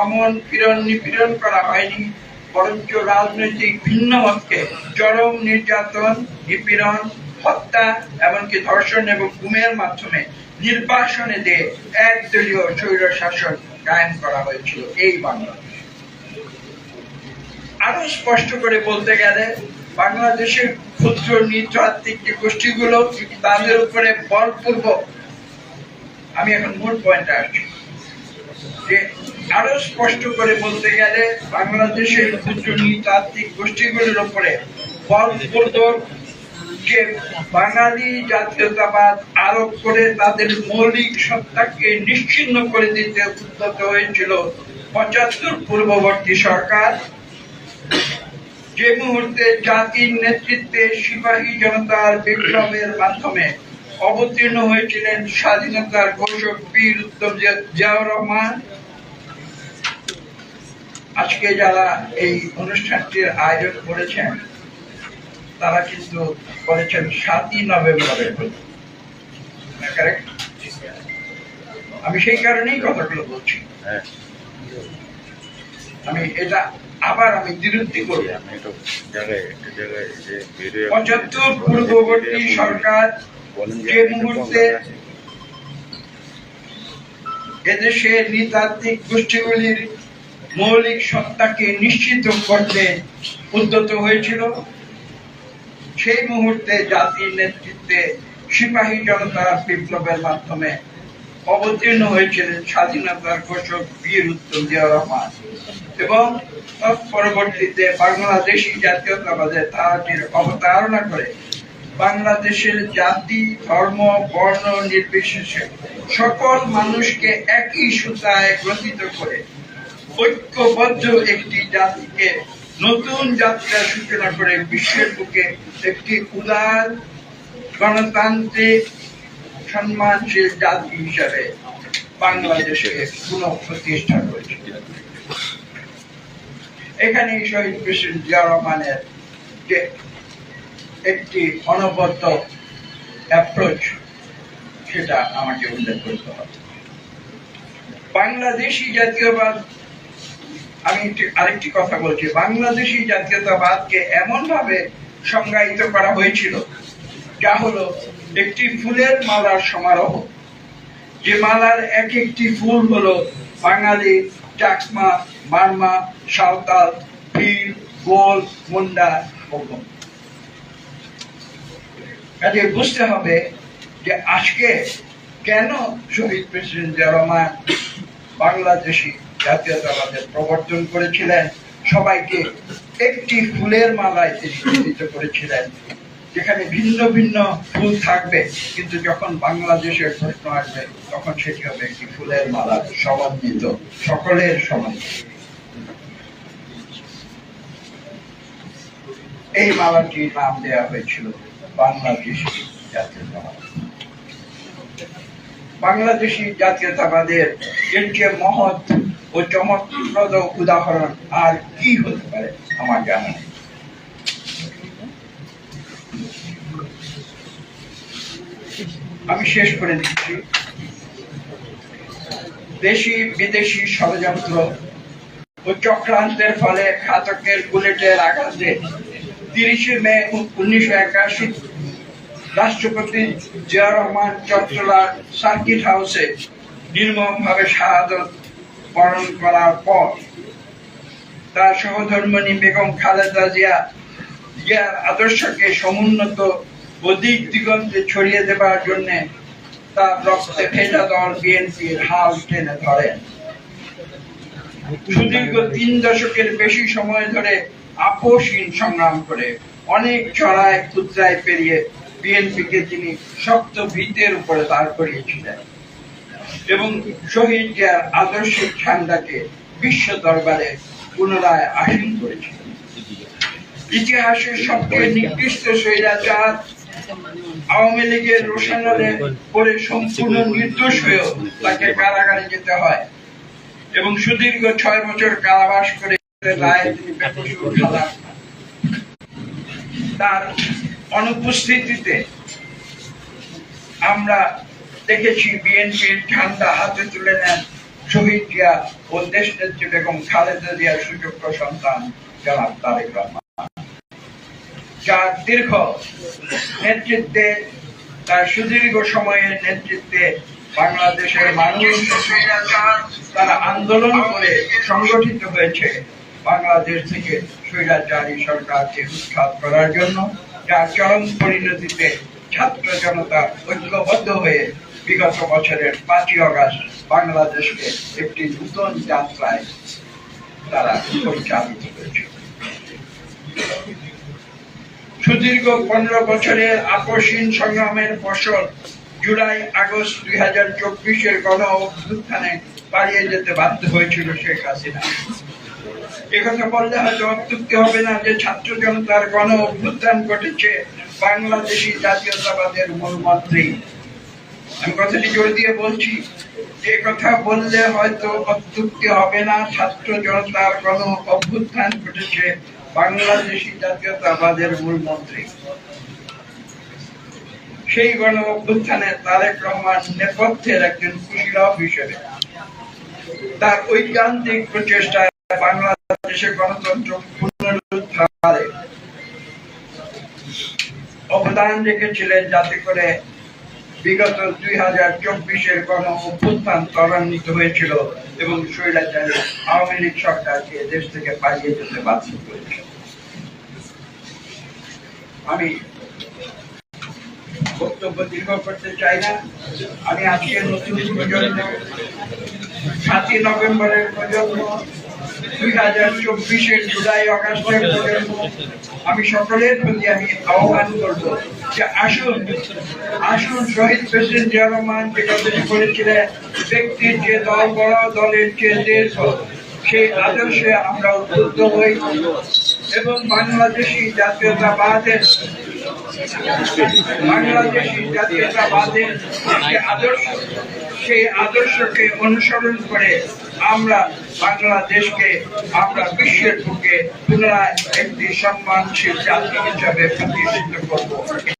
দমন পীড়ন নিপীড়ন করা হয়নি, বরঞ্চ রাজনৈতিক ভিন্ন মতকে চরম নির্যাতন, নিপীড়ন, হত্যা, এমনকি ধর্ষণ এবং গুমের মাধ্যমে নির্বাসনে দিয়ে একদলীয় স্বৈর শাসন কায়েম করা হয়েছিল এই বাংলাদেশ। আরও স্পষ্ট করে বলতে গেলে, বাংলাদেশের ক্ষুদ্র নৃতাত্ত্বিক গোষ্ঠীগুলো তাদের উপরে বলপূর্বক, আমি এখন মূল পয়েন্টে আসছি, যে আরও স্পষ্ট করে বলতে গেলে বাংলাদেশের নৃতাত্ত্বিক গোষ্ঠীগুলোর উপরে যে বাঙালি জাতীয়তাবাদ আরোপ করে তাদের মৌলিক সত্তাকে নিশ্চিহ্ন করে দিতে উদ্যত হয়েছিল পঁচাত্তর পূর্ববর্তী সরকার। যে মুহূর্তে জাতির নেতৃত্বে সিপাহী জনতার বিপ্লবের মাধ্যমে অবতীর্ণ হয়েছিলেন স্বাধীনতার ঘোষক বীর উত্তম জিয়াউর রহমান। আজকে যারা এই অনুষ্ঠানটির আয়োজন করেছেন তারা কিন্তু করেছেন সাতই নভেম্বরের আমি সেই কারণেই কথাগুলো বলছি। হ্যাঁ। আমি এটা আবার আমি বিরুদ্ধে করি পঁচাত্তর পূর্ববর্তী সরকার যে মুহূর্তে এদেশে নৃতাত্ত্বিক গোষ্ঠীগুলির মৌলিক সত্তাকে নিশ্চিত করতে উদ্যত হয়েছিল। সেই মুহূর্তে জাতির নেতৃত্বে সিপাহী জনতার বিপ্লবের মাধ্যমে অবতীর্ণ হয়েছিলেন স্বাধীনতার ঘোষক বীর উত্তম জিয়াউর রহমান। এবং পরবর্তীতে বাংলাদেশি জাতীয়তাবাদের ধারাটির অবতারণা করে বাংলাদেশের জাতি, ধর্ম, বর্ণ নির্বিশেষে সকল মানুষকে একই সুতায় গ্রথিত করে ঐক্যবদ্ধ একটি জাতিকে নতুন যাত্রার সূচনা করে বিশ্বের বুকে একটি উদার গণতান্ত্রিক সম্মানশীল জাতি হিসাবে বাংলাদেশে পুনঃ প্রতিষ্ঠা করেছে। এখানে শহীদ প্রেসিডেন্ট জিয়া রহমানের যে একটি অনবদ্য অ্যাপ্রোচ সেটা আমাকে উল্লেখ করতে হবে। বাংলাদেশি জাতীয়বাদ আমি আরেকটি কথা বলছি। বাংলাদেশি জাতীয়তাবাদকে এমন ভাবে সংজ্ঞায়িত করা হয়েছিল, যা হলো একটি ফুলের মালার সমারোহ। যে মালার এক একটি ফুল হলো বাঙালি, চাকমা, মারমা, সাঁওতাল ভীল গোল, মুন্ডা ওগম কাজে বুঝতে হবে যে আজকে কেন শহীদ প্রেসিডেন্ট জিয়া বাংলাদেশি জাতীয়তাবাদের প্রবর্তন করেছিলেন, সবাইকে একটি ফুলের মালায় তিনি করেছিলেন। যেখানে ভিন্ন ভিন্ন ফুল থাকবে, কিন্তু যখন বাংলাদেশের প্রশ্ন আসবে, তখন সেটি হবে একটি ফুলের মালা, সমন্বিত, সকলের সমন্বিত এই মালাটির নাম দেওয়া হয়েছিল বাংলাদেশি জাতীয়তাবাদ। বাংলাদেশি জাতীয়তাবাদের চেয়ে মহৎ ও চমকপ্রদ উদাহরণ আর কি হতে পারে আমার জানা নেই। আমি শেষ করে দিচ্ছি। দেশি, বিদেশি ষড়যন্ত্র ও চক্রান্তের ফলে ঘাতকের বুলেটের আঘাতে তিরিশে মে উনিশশো একাশি রাষ্ট্রপতি জিয়া রহমান চট্টলার সার্কিট হাউসে নির্মমভাবে শাহাদত বরণ করার পর তার সহধর্মণী বেগম খালেদা জিয়া জিয়ার আদর্শকে সমুন্নত দিক দিগন্তে ছড়িয়ে দেবার জন্য তার রক্তে ভেজা দল বিএনপির হাল টেনে ধরেন সুদীর্ঘ তিন দশকের বেশি সময় ধরে আপোষহীন সংগ্রাম করে অনেক চড়ায় ক্ষুদ্রায় পেরিয়ে বিএনপিকে তিনি শক্ত ভিতের উপরে দাঁড় করিয়েছিলেন। এবং শহীদ জিয়ার ঠান্ডাকে বিশ্ব দরবারে পুনরায় আসীন করেছিলেন ইতিহাসের সবচেয়ে নিকৃষ্ট স্বৈরাচার আওয়ামী লীগের রোশানলে পরে সম্পূর্ণ নির্দোষ হয়েও তাকে কারাগারে যেতে হয় এবং সুদীর্ঘ ছয় বছর কারাবাস করে। তার অনুপস্থিতিতে আমরা দেখেছি বিএনপির ঝান্ডা হাতে তুলে নেন শহীদ জিয়া ও দেশ নেত্রী বেগম খালেদা জিয়ার সুযোগ্য সন্তান জনাব তারেক রহমান। যার দীর্ঘ নেতৃত্বে, তার সুদীর্ঘ সময়ের নেতৃত্বে বাংলাদেশের মানুষ তারা আন্দোলন করে সংগঠিত হয়েছে। বাংলাদেশ থেকে স্বৈরাচারী সরকারকে উৎখাত করার জন্য, যার চরম পরিণতিতে ছাত্র জনতা ঐক্যবদ্ধ হয়ে বিগত বছরের পাঁচই অগাস্ট বাংলাদেশকে একটি নূতন যাত্রায় তারা পরিচালিত করেছে সুদীর্ঘ পনেরো বছরের আপসীন সংগ্রামের ফসল জুলাই আগস্ট দুই হাজার চব্বিশের গণ অভ্যুত্থানে পালিয়ে যেতে বাধ্য হয়েছিল শেখ হাসিনা। একথা বললে হয়তো অত্যুক্তি হবে না যে ছাত্র জনতার গণ অভ্যুত্থান ঘটেছে বাংলাদেশি জাতীয়তাবাদের মূলমন্ত্রী কথাটি জোর দিয়ে বলছি, এ কথা বললে হয়তো অত্যুক্তি হবে না। ছাত্র জনতার গণ অভ্যুত্থান ঘটেছে বাংলাদেশি জাতীয়তাবাদের মূলমন্ত্রী সেই গণ অভ্যুত্থানে তারেক রহমান নেপথ্যের একজন কুশীলভ হিসেবে। তার ঐকান্তিক প্রচেষ্টায় বাংলাদেশে গণতন্ত্র পুনরুদ্ধারে অবদান রেখেছিলেন যাতে করে বিগত দুই হাজার চব্বিশের গণ অভ্যুত্থান ত্বরান্বিত হয়েছিল এবং স্বৈরাচারী আওয়ামী লীগ সরকারকে দেশ থেকে পালিয়ে যেতে বাধ্য করেছিল আমি বক্তব্য দীর্ঘ করতে চাই না। আমি আজকে নতুন প্রজন্ম, সাতই নভেম্বরের প্রজন্ম দুই হাজার চব্বিশের জুলাই অগাস্টের প্রজন্ম আমি সকলের প্রতি আমি আহ্বান করব আসুন আসুন, শহীদ প্রেসিডেন্ট রহমান বলেছিলেন ব্যক্তির যে দল, বড় দলের যে দেশ সেই আদর্শে আমরা উদ্বুদ্ধ হই এবং বাংলাদেশি জাতীয়তাবাদের বাংলাদেশি জাতীয়তাবাদের যে আদর্শ, সেই আদর্শকে অনুসরণ করে আমরা বাংলাদেশকে, আমরা বিশ্বের বুকে পুনরায় একটি সম্মানশীল জাতি হিসাবে প্রতিষ্ঠিত করব।